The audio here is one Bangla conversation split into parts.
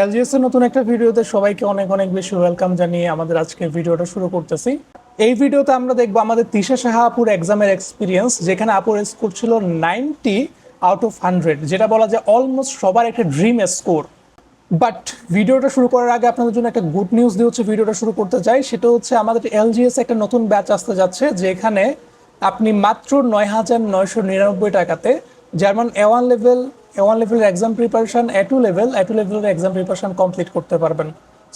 এলজিএস এর নতুন একটা ভিডিওতে সবাইকে অনেক অনেক বেশি ওয়েলকাম জানিয়ে আমাদের আজকের ভিডিওটা শুরু করতেছি। এই ভিডিওতে আমরা দেখব আমাদের তিশা সাহা আপুর এক্সামের এক্সপিরিয়েন্স যেখানে আপুর স্কোর ছিল নাইনটি আউট অফ হান্ড্রেড যেটা বলা যায় অলমোস্ট সবার একটা ড্রিম স্কোর বাট ভিডিওটা শুরু করার আগে আপনাদের জন্য একটা গুড নিউজ দিয়ে হচ্ছে ভিডিওটা শুরু করতে চাই, সেটা হচ্ছে আমাদের এলজিএস একটা নতুন ব্যাচ আসতে যাচ্ছে, যেখানে আপনি মাত্র নয় হাজার নয়শো নিরানব্বই টাকাতে German A one level one লেভেলের exam preparation A two level A two লেভেলের এক্সাম প্রিপারেশন কমপ্লিট করতে পারবেন।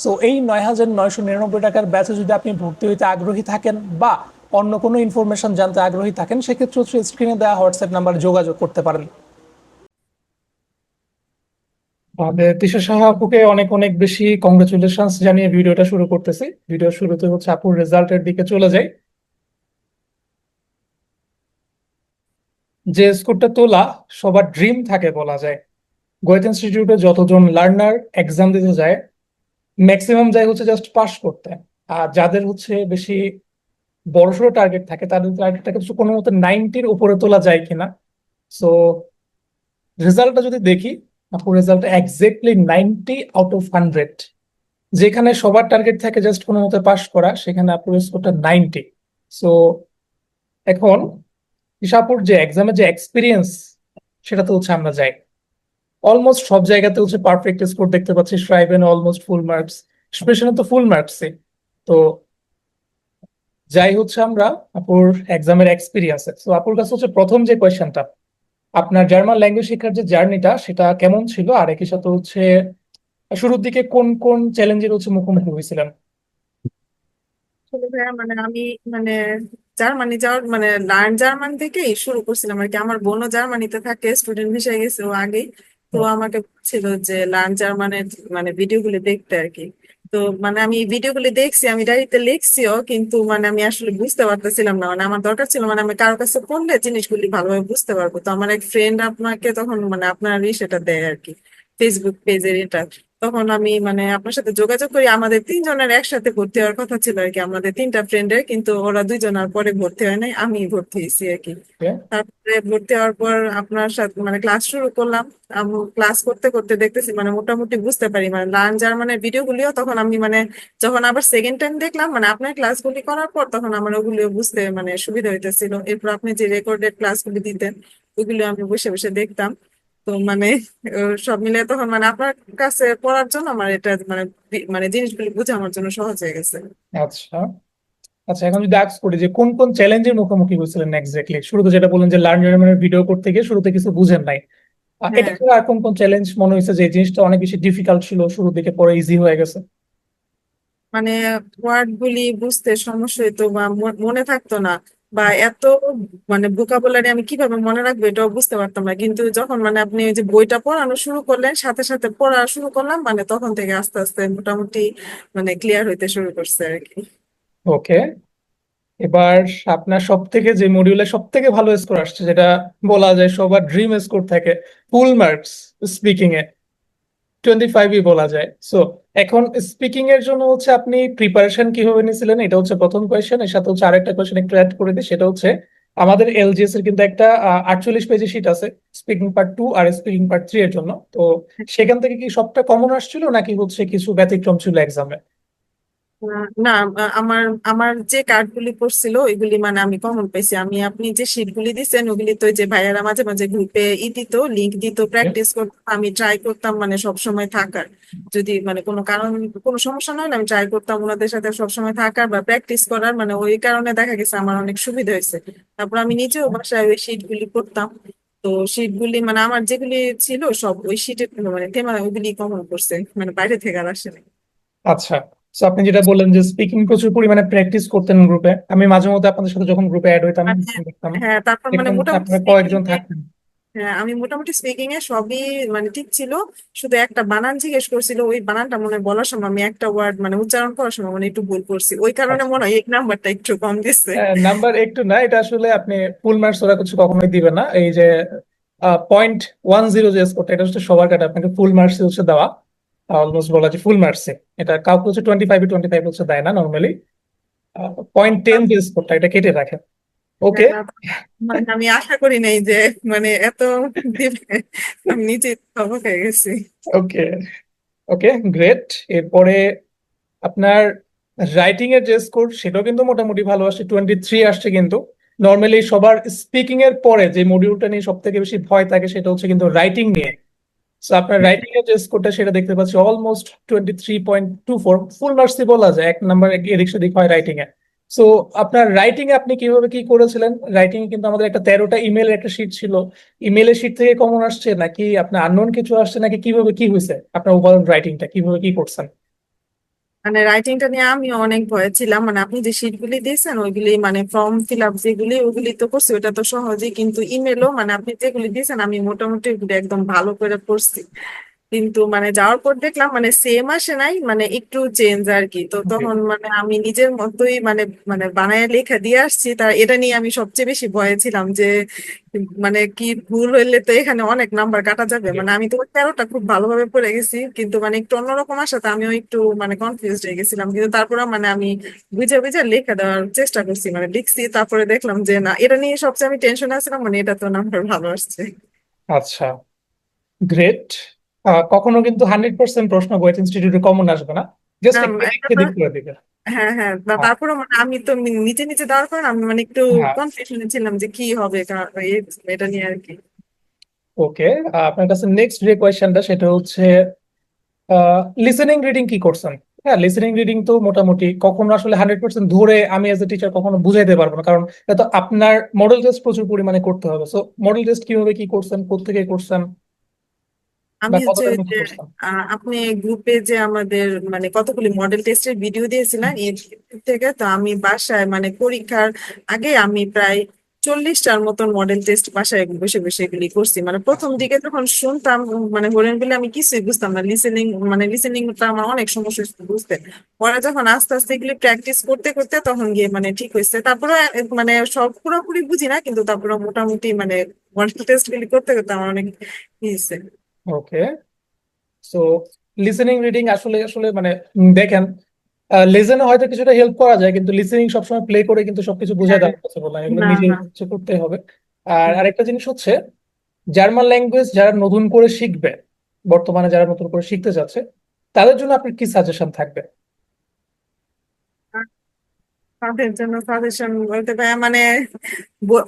সো এই নয় হাজার নয়শো নিরানব্বই টাকার ব্যাচে যদি আপনি ভর্তি হইতে আগ্রহী থাকেন বা অন্য কোনো ইনফরমেশন জানতে আগ্রহী থাকেন, সেক্ষেত্রে হচ্ছে স্ক্রিনে দেওয়া হোয়াটসঅ্যাপ নাম্বার যোগাযোগ করতে পারেন। তিশা সাহা আপুকে অনেক অনেক বেশি কংগ্রেচুলেশনস জানিয়ে ভিডিওটা শুরু করতেছি। ভিডিও শুরুতে হচ্ছে আপুর রেজাল্টের দিকে চলে যাই। যে স্কোরটা তোলা সবার ড্রিম থাকে বলা যায়। গোয়েত ইনস্টিটিউটে যতজন লার্নার এক্সাম দিতে যায় ম্যাক্সিমাম যায় হচ্ছে জাস্ট পাস করতে। আর যাদের হচ্ছে বেশি বড়সড় টার্গেট থাকে, তাদের টার্গেট থাকে কোনো মতো নাইনটির উপরে তোলা যায় কিনা। সো রেজাল্টটা যদি দেখি আপুর result exactly ninety out of hundred যেখানে সবার টার্গেট থাকে জাস্ট কোনো মতে পাস করা, সেখানে আপুর স্কোরটা নাইনটি সো এখন ইশাপুর যে এক্সামের যে এক্সপিরিয়েন্স সেটা তো হচ্ছে আমরা যাই। অলমোস্ট সব জায়গাতে হচ্ছে পারফেক্ট স্কোর দেখতে পাচ্ছি striven almost full marks specially তো ফুল মার্কসে তো যাই হচ্ছে আমরা আপুর এক্সামের এক্সপিরিয়েন্সে তো আপুর কাছে হচ্ছে প্রথম যে কোয়েশ্চেনটা আপনার জার্মান ল্যাঙ্গুয়েজ শেখার যে জার্নিটা সেটা কেমন ছিল? আর একই সাথে হচ্ছে শুরুর দিকে কোন কোন চ্যালেঞ্জের হচ্ছে মুখোমুখি হয়েছিলেন? মানে আমি মানে জার্মানি যাওয়ার মানে লার্ন জার্মান থেকেই শুরু করছিলাম আর কি। আমার বোনও জার্মানিতে থাকে স্টুডেন্ট ভিসায় গেছে ও আগেই। তো আমাকে ছিল যে লার্ন জার্মানের মানে ভিডিওগুলো দেখতে আর কি। তো মানে আমি ভিডিওগুলো দেখছি আমি ডায়েরিতে লিখছিও কিন্তু মানে আমি আসলে বুঝতে পারতেছিলাম না। মানে আমার দরকার ছিল মানে আমি কারোর কাছে পড়লে জিনিসগুলি ভালোভাবে বুঝতে পারব। তো আমার এক ফ্রেন্ড আপনাকে তখন মানে আপনার সেটা দেয় আর কি ফেসবুক পেজের এটা। তখন আমি মানে আপনার সাথে যোগাযোগ করি। আমাদের তিনজনের একসাথে ভর্তি হওয়ার কথা ছিল আর কি। আমাদের তিনটা ফ্রেন্ডের কিন্তু ওরা দুইজন আর পরে ভর্তি হয় নাই আমি ভর্তি হয়েছি আর কি। তারপরে ভর্তি হওয়ার পর আপনার সাথে মানে ক্লাস শুরু করলাম। আমি ক্লাস করতে করতে দেখতেছি মানে মোটামুটি বুঝতে পারি। মানে লার্ন জার্মানের ভিডিওগুলিও তখন আমি মানে যখন আবার সেকেন্ড টাইম দেখলাম মানে আপনার ক্লাসগুলি করার পর তখন আমার ওগুলিও বুঝতে মানে সুবিধা হইতেছিল। এরপর আপনি যে রেকর্ডেড ক্লাসগুলি দিতেন ওগুলো আমি বসে বসে দেখতাম। তো মানে সব মিলে তখন মানে আপনার কাছে পড়ার জন্য আমার এটা মানে মানে জিনিসগুলি বোঝা আমার জন্য সহজ হয়ে গেছে। আচ্ছা। আচ্ছা এখন যদি আস্ক করি যে কোন কোন চ্যালেঞ্জের মুখোমুখি হয়েছিলেন এক্স্যাক্টলি শুরুতে যেটা বললেন যে লার্ন জার্মানের ভিডিও করতে গিয়ে শুরুতে কিছু বুঝেন নাই। আর এটা হ্যাঁ ছাড়া আর কোন কোন চ্যালেঞ্জ মনে হয়েছে যে এই জিনিসটা অনেক বেশি ডিফিকাল্ট ছিল শুরু দিকে পরে ইজি হয়ে গেছে? মানে ওয়ার্ড গুলি বুঝতে সমস্যা হতো বা মনে থাকতো না। বা এত মানে ভোকাবুলারি আমি কীভাবে মনে রাখব এটাও বুঝতে পারতাম না। কিন্তু যখন মানে আপনি ওই যে বইটা পড়ানো শুরু করলেন, সাথে সাথে পড়া শুরু করলাম মানে তখন থেকে আস্তে আস্তে মোটামুটি মানে ক্লিয়ার হইতে শুরু করছে আর কি। ওকে। এবার আপনার সব থেকে যে মডিউলে সব থেকে ভালো স্কোর আসছে, যেটা বলা যায় সবার ড্রিম স্কোর থাকে ফুল মার্কস স্পিকিং এ। টোয়েন্টি ফাইভই বলা যায়। সো এখন স্পিকিং এর জন্য হচ্ছে আপনি প্রিপারেশন কীভাবে নিয়েছিলেন এটা হচ্ছে প্রথম কোয়েশ্চেন এর সাথে হচ্ছে আরেকটা কোয়েশ্চেন একটু অ্যাড করে দিই সেটা হচ্ছে আমাদের এলজিএস এর কিন্তু একটা আটচল্লিশ পেজের শিট আছে স্পিকিং পার্ট টু আর স্পিকিং পার্ট থ্রি এর জন্য। তো সেখান থেকে কি সবটা কমন আসছিল নাকি হচ্ছে কিছু ব্যতিক্রম ছিল এক্সামে না, আমার আমার যে কার্ড গুলি পড়ছিল, ওইগুলি মানে আমি কমন পাইছি। আমি, আপনি যে শিট গুলি দিচ্ছেন ওগুলি তো যে ভাইয়ারা মাঝে মাঝে গ্রুপে ই দিত লিঙ্ক দিত প্র্যাকটিস করতাম আমি ট্রাই করতাম মানে সব সময় থাকার। যদি মানে কোনো কারণ, কোনো সমস্যা না হলে আমি ট্রাই করতাম ওনাদের সাথে সব সময় থাকার বা প্র্যাকটিস করার মানে ওই কারণে দেখা গেছে আমার অনেক সুবিধা হয়েছে। তারপর আমি নিজেও বাসায় ওই শিট গুলি পড়তাম। তো শিট গুলি মানে আমার যেগুলি ছিল, সব ওই শিটের মানে থেমা ওইগুলি কমন করছে মানে বাইরে থেকে আর আসেনি আচ্ছা। তো আপনি যেটা বললেন যে স্পিকিং প্রচুর পরিমাণে প্র্যাকটিস করতেন গ্রুপে আমি মাঝে মধ্যে আপনাদের সাথে যখন গ্রুপে অ্যাড হইতাম দেখতাম হ্যাঁ তারপর মানে মোটামুটি কয়েকজন থাকতেন। হ্যাঁ আমি মোটামুটি স্পিকিং এ সবই মানে ঠিক ছিল। শুধু একটা বানান জিজ্ঞেস করছিল ওই বানানটা মনে হয় বলার সময় আমি একটা ওয়ার্ড মানে উচ্চারণ করার সময় মানে একটু ভুল করছি। ওই কারণে আচ্ছা। মনে হয় এক নাম্বারটা একটু কম দিচ্ছে। নাম্বার একটু না এটা আসলে আপনি ফুল মার্কস ওরা কিছু কখনোই দিবে না। এই যে পয়েন্ট ওয়ান জিরো যে স্কোরটা এটা হচ্ছে সবার কাটা আপনাকে ফুল মার্কস হচ্ছে দেওয়া। অলমোস্ট বলা যায় ফুল মার্কসে এটা কাউকে হচ্ছে টোয়েন্টি ফাইভে টোয়েন্টি ফাইভ হচ্ছে দেয় না নর্মালি পয়েন্ট টেন যে স্কোরটা এটা কেটে রাখে। ওকে মানে আমি আশা করি নাই যে মানে এত আমি অবাক হয়ে গেছি। ওকে ওকে গ্রেট এরপরে আপনার রাইটিং এর যে স্কোর সেটাও কিন্তু মোটামুটি ভালো আসছে। টোয়েন্টি থ্রি আসছে কিন্তু। নর্মালি সবার স্পিকিং এর পরে যে মডিউলটা নিয়ে সব থেকে বেশি ভয় থাকে সেটা হচ্ছে কিন্তু রাইটিং নিয়ে। সো আপনার রাইটিং এর যে স্কোরটা সেটা দেখতে পাচ্ছি almost twenty three point two four full মার্কসই বলা যায় এক নাম্বার এদিক সেদিক হয় রাইটিং এ সো আপনার রাইটিং আপনি কীভাবে কি করেছিলেন? রাইটিং এ কিন্তু আমাদের একটা তেরোটা ইমেল একটা শিট ছিল। ইমেলের শিট থেকে কমন আসছে নাকি আপনার আননোন কিছু আসছে নাকি কীভাবে কি হয়েছে আপনার ওভারঅল রাইটিংটা কীভাবে কি করছেন? মানে রাইটিংটা নিয়ে আমি অনেক ভয় ছিলাম। মানে আপনি যে শিটগুলি দিয়েছেন, ওইগুলি মানে ফর্ম ফিল আপ যেগুলি, ওগুলি তো করছি ওটা তো সহজেই। কিন্তু ইমেলও মানে আপনি যেগুলি দিয়েছেন, আমি মোটামুটি একদম ভালো করে পড়ছি। কিন্তু মানে যাওয়ার পর দেখলাম মানে সেম আসে নাই মানে একটু চেঞ্জ আর কি। তো তখন মানে আমি নিজের মতোই মানে মানে বানায় লেখা দিয়ে আসছি। তার এটা নিয়ে আমি সবচেয়ে বেশি ভয়ে ছিলাম যে মানে কি ভুল হইলে তো এখানে অনেক নাম্বার কাটা যাবে। মানে আমি তো তেরোটা খুব ভালোভাবে পড়ে গেছি কিন্তু মানে একটু অন্যরকম আসাতে আমিও একটু মানে কনফিউজ হয়ে গেছিলাম। কিন্তু তারপরে মানে আমি বুঝে বুঝে লেখা দেওয়ার চেষ্টা করছি মানে লিখছি। তারপরে দেখলাম যে না এটা নিয়ে সবচেয়ে আমি টেনশন আছিলাম মানে এটা তো নাম্বার ভালো আসছে। আচ্ছা গ্রেট কখনো কিন্তু হান্ড্রেড পার্সেন্ট প্রশ্ন ওয়েট ইনস্টিটিউটে কমন আসবে না। জাস্ট তো- করে দিবে হ্যাঁ হ্যাঁ হ্যাঁ। তারপরে মানে আমি তো নিচে নিচে দেওয়ার কারণে আমি মানে একটু হ্যাঁ। কনফিউশনে ছিলাম যে কি হবে এটা নিয়ে আর কি। ওকে আপনার কাছে নেক্সট যে কোয়েশ্চেনটা সেটা হচ্ছে লিসেনিং রিডিং কি করছেন? হ্যাঁ লিসেনিং রিডিং তো মোটামুটি কখনো আসলে হান্ড্রেড পার্সেন্ট ধরে আমি এজ এ টিচার কখনো বুঝাইতে পারব না কারণ এটা তো আপনার মডেল টেস্ট প্রচুর পরিমাণে করতে হবে। সো মডেল টেস্ট কীভাবে কি করছেন কোত্থেকে করছেন? আমি বা হচ্ছে কতটার মতো যে আহ, আপনি গ্রুপে যে আমাদের মানে কতগুলি মডেল টেস্টের ভিডিও দিয়েছিলেন এর থেকে তো আমি বাসায় মানে পরীক্ষার আগে আমি প্রায় চল্লিশটার মতন মডেল টেস্ট বাসায় বসে বসে এগুলি করছি। মানে প্রথম দিকে যখন শুনতাম মানে হরেন বলে আমি কিছুই বুঝতাম না। লিসেনিং মানে লিসেনিংটা আমার অনেক সমস্যা হচ্ছে বুঝতে। পরে যখন আস্তে আস্তে এগুলি প্র্যাকটিস করতে করতে তখন গিয়ে মানে ঠিক হয়েছে। তারপরে মানে সব পুরোপুরি বুঝি না কিন্তু তারপরে মোটামুটি মানে মডেল টেস্ট গুলি করতে করতে আমার অনেক হয়েছে। ওকে সো লিসেনিং রিডিং আসলে আসলে মানে দেখেন লিসেন হয়তো কিছুটা হেল্প করা যায় কিন্তু লিসেনিং সবসময় প্লে করে কিন্তু সবকিছু বোঝা যাবে পসিবল না এগুলো নিজে না। করতে হবে। আর আরেকটা জিনিস হচ্ছে জার্মান ল্যাঙ্গুয়েজ যারা নতুন করে শিখবে বর্তমানে যারা নতুন করে শিখতে যাচ্ছে তাদের জন্য আপনার কি সাজেশন থাকবে? তাদের জন্য সাজেশন বলতে পারে মানে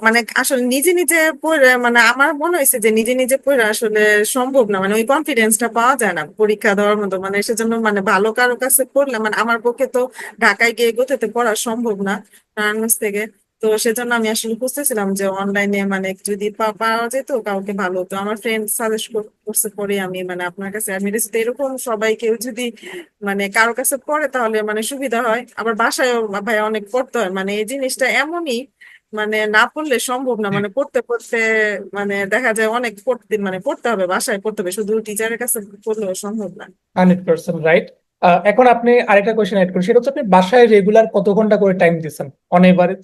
মানে আসলে নিজে নিজে পড়ে মানে আমার মনে হয়েছে যে নিজে নিজে পড়ে আসলে সম্ভব না মানে ওই কনফিডেন্সটা পাওয়া যায় না পরীক্ষা দেওয়ার মতো মানে সেজন্য মানে ভালো কারও কাছে পড়লে মানে আমার পক্ষে তো ঢাকায় গিয়ে গোতে পড়া সম্ভব না থেকে তো সেজন্য আমি আসলে খুঁজতেছিলাম যে অনলাইনে মানে যদি পা- পাওয়া যেত কাউকে ভালো হতো। আমার ফ্রেন্ড সাজেস্ট করছে পরে আমি মানে আপনার কাছে আমি এরকম সবাই কেউ যদি মানে কারও কাছে পড়ে তাহলে মানে সুবিধা হয়। আবার বাসায়ও ভাই অনেক পড়তে হয়। মানে এই জিনিসটা এমনই মানে না পড়লে সম্ভব না। মানে পড়তে পড়তে মানে দেখা যায় অনেক পড়তে মানে পড়তে হবে, বাসায় পড়তে হবে। শুধু টিচারের কাছে পড়লেও সম্ভব না। হান্ড্রেড পার্সেন্ট রাইট এখন আপনি আরেকটা কোয়েশ্চেন অ্যাড করেন সেটা হচ্ছে আপনি বাসায় রেগুলার কত ঘণ্টা করে টাইম দিচ্ছেন? অন এভারেজ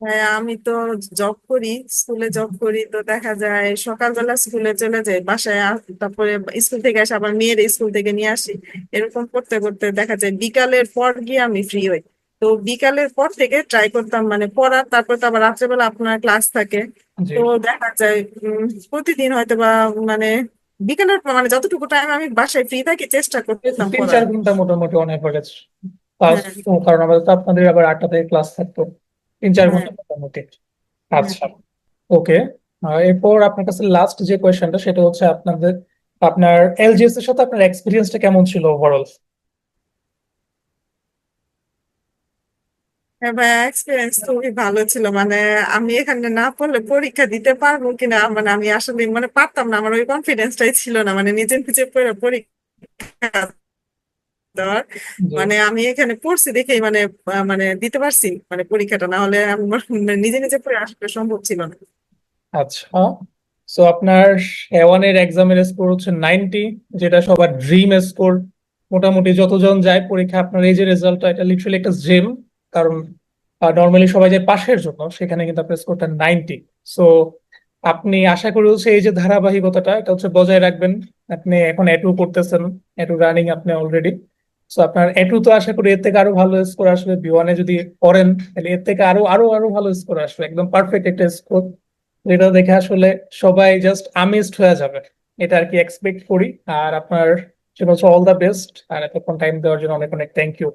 হ্যাঁ আমি তো জব করি স্কুলে জব করি তো দেখা যায় সকালবেলা স্কুলে চলে যাই বাসায় আস- তারপরে স্কুল থেকে আসে আবার মেয়ের স্কুল থেকে নিয়ে আসি। এরকম করতে করতে দেখা যায় বিকালের পর গিয়ে আমি ফ্রি হই। তো বিকালের পর থেকে ট্রাই করতাম মানে পড়ার তারপর তো আবার রাত্রেবেলা আপনার ক্লাস থাকে। জি। তো দেখা যায় উম, প্রতিদিন হয়তো বা মানে বিকালের পর মানে যতটুকু টাইম আমি বাসায় ফ্রি থাকি চেষ্টা করতাম তিন পড়ার। চার ঘণ্টা মোটামুটি অন এভারেজ ক্লাস হ্যাঁ। কারণ আমাদের তো আপনাদের আবার আটটা থেকে ক্লাস থাকতো। তিন চার হ্যাঁ। ঘণ্টা মোটামুটি। আচ্ছা। ওকে। এরপর আপনার কাছে লাস্ট যে কোয়েশ্চেনটা সেটা হচ্ছে আপনাদের আপনার এলজিএস এর সাথে আপনার এক্সপিরিয়েন্সটা কেমন ছিল ওভারঅল হ্যাঁ এক্সপিরিয়েন্স খুবই ভালো ছিল। মানে আমি এখানে না পড়লে পরীক্ষা দিতে পারব কিনা মানে আমি আসলে মানে পারতাম না। আমার ওই কনফিডেন্সটাই ছিল না। মানে নিজে নিজে পড়ে পরীক্ষা মানে আমি এখানে পড়ছি দেখেই মানে মানে দিতে পারছি মানে পরীক্ষাটা না হলে আমি মানে নিজে নিজে পড়ে আসলে সম্ভব ছিল না। আচ্ছা। সো আপনার এর এক্সামের স্কোর হচ্ছে নাইনটি যেটা সবার ড্রিম স্কোর মোটামুটি যতজন যায় পরীক্ষা আপনার এই যে রেজাল্টটা এটা লিটারালি একটা ড্রিম কারণ নর্মালি সবাই যায় পাশের জন্য সেখানে কিন্তু আপনার স্কোরটা নাইনটি সো আপনি আশা করি হচ্ছে এই যে ধারাবাহিকতাটা এটা হচ্ছে বজায় রাখবেন। আপনি এখন এটু করতেছেন এটু রানিং আপনি অলরেডি সো আপনার এটু তো আশা করি এর থেকে আরও ভালো স্কোর আসবে বি ওয়ানে যদি করেন, তাহলে এর থেকে আরও আরও আরও ভালো স্কোর আসবে। একদম পারফেক্ট একটা স্কোর যেটা দেখে আসলে সবাই জাস্ট আমেজড হয়ে যাবে। এটা আর কি এক্সপেক্ট করি। আর আপনার জন্য অল দ্য বেস্ট আর এতক্ষণ টাইম দেওয়ার জন্য অনেক অনেক থ্যাংক ইউ